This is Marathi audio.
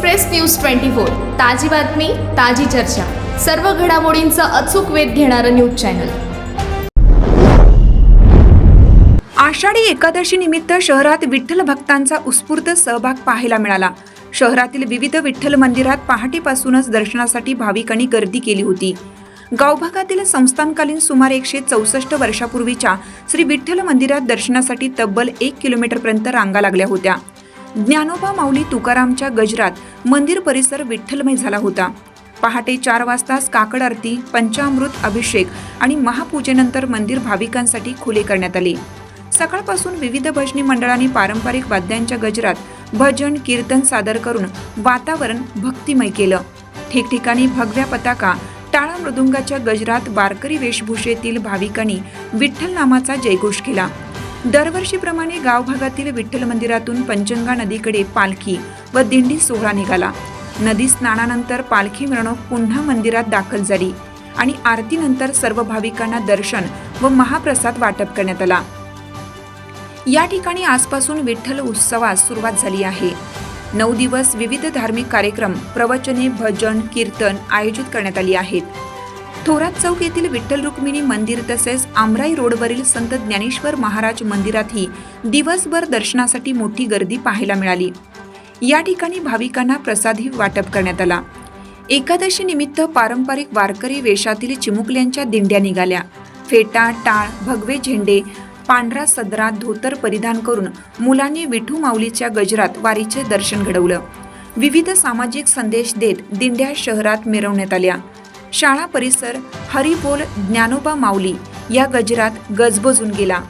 Express news twenty four. ताजी बातमी ताजी चर्चा. सर्व घडामोडींचा अचूक वेध घेणारं न्यूज चॅनल. आषाढी एकादशी निमित्त शहरात विठ्ठल भक्तांचा उत्स्फूर्त सहभाग पाहायला मिळाला. शहरातील विविध विठ्ठल मंदिरात पहाटेपासूनच दर्शनासाठी भाविकांनी गर्दी केली होती. गावभागातील संस्थानकालीन सुमारे एकशे चौसष्ट वर्षापूर्वीच्या श्री विठ्ठल मंदिरात दर्शनासाठी तब्बल एक किलोमीटरपर्यंत रांगा लागल्या होत्या. ज्ञानोबा माऊली तुकारामच्या गजरात मंदिर परिसर विठ्ठलमय झाला होता. पहाटे चार वाजताच काकड आरती पंचामृत अभिषेक आणि महापूजेनंतर मंदिर भाविकांसाठी खुले करण्यात आले. सकाळपासून विविध भजनी मंडळांनी पारंपरिक वाद्यांच्या गजरात भजन कीर्तन सादर करून वातावरण भक्तिमय केलं. ठिकठिकाणी भगव्या पताका टाळा मृदुंगाच्या गजरात वारकरी वेशभूषेतील भाविकांनी विठ्ठल नामाचा जयघोष केला. दरवर्षीप्रमाणे गावभागातील विठ्ठल मंदिरातून पंचंगा नदीकडे पालखी व दिंडी सोहळा निघाला. नदी स्नानानंतर पालखी मिरवणूक पुन्हा मंदिरात दाखल झाली आणि आरतीनंतर सर्व भाविकांना दर्शन व महाप्रसाद वाटप करण्यात आला. या ठिकाणी आजपासून विठ्ठल उत्सवास सुरुवात झाली आहे. नऊ दिवस विविध धार्मिक कार्यक्रम प्रवचने भजन कीर्तन आयोजित करण्यात आली आहेत. थोरात चौक येथील विठ्ठल रुक्मिणी मंदिर तसेच आमराई रोडवरील संत ज्ञानेश्वर महाराज मंदिरातही दिवसभर दर्शनासाठी मोठी गर्दी पाहायला मिळाली. या ठिकाणी भाविकांना प्रसादही वाटप करण्यात आला. एकादशी निमित्त पारंपरिक वारकरी वेशातील चिमुकल्यांच्या दिंड्या निघाल्या. फेटा टाळ भगवे झेंडे पांढरा सदरा धोतर परिधान करून मुलांनी विठू माऊलीच्या गजरात वारीचे दर्शन घडवलं. विविध सामाजिक संदेश देत दिंड्या शहरात मिरवण्यात आल्या. शाळा परिसर हरिबोल ज्ञानोबा माऊली या गजरात गजबजून गेला.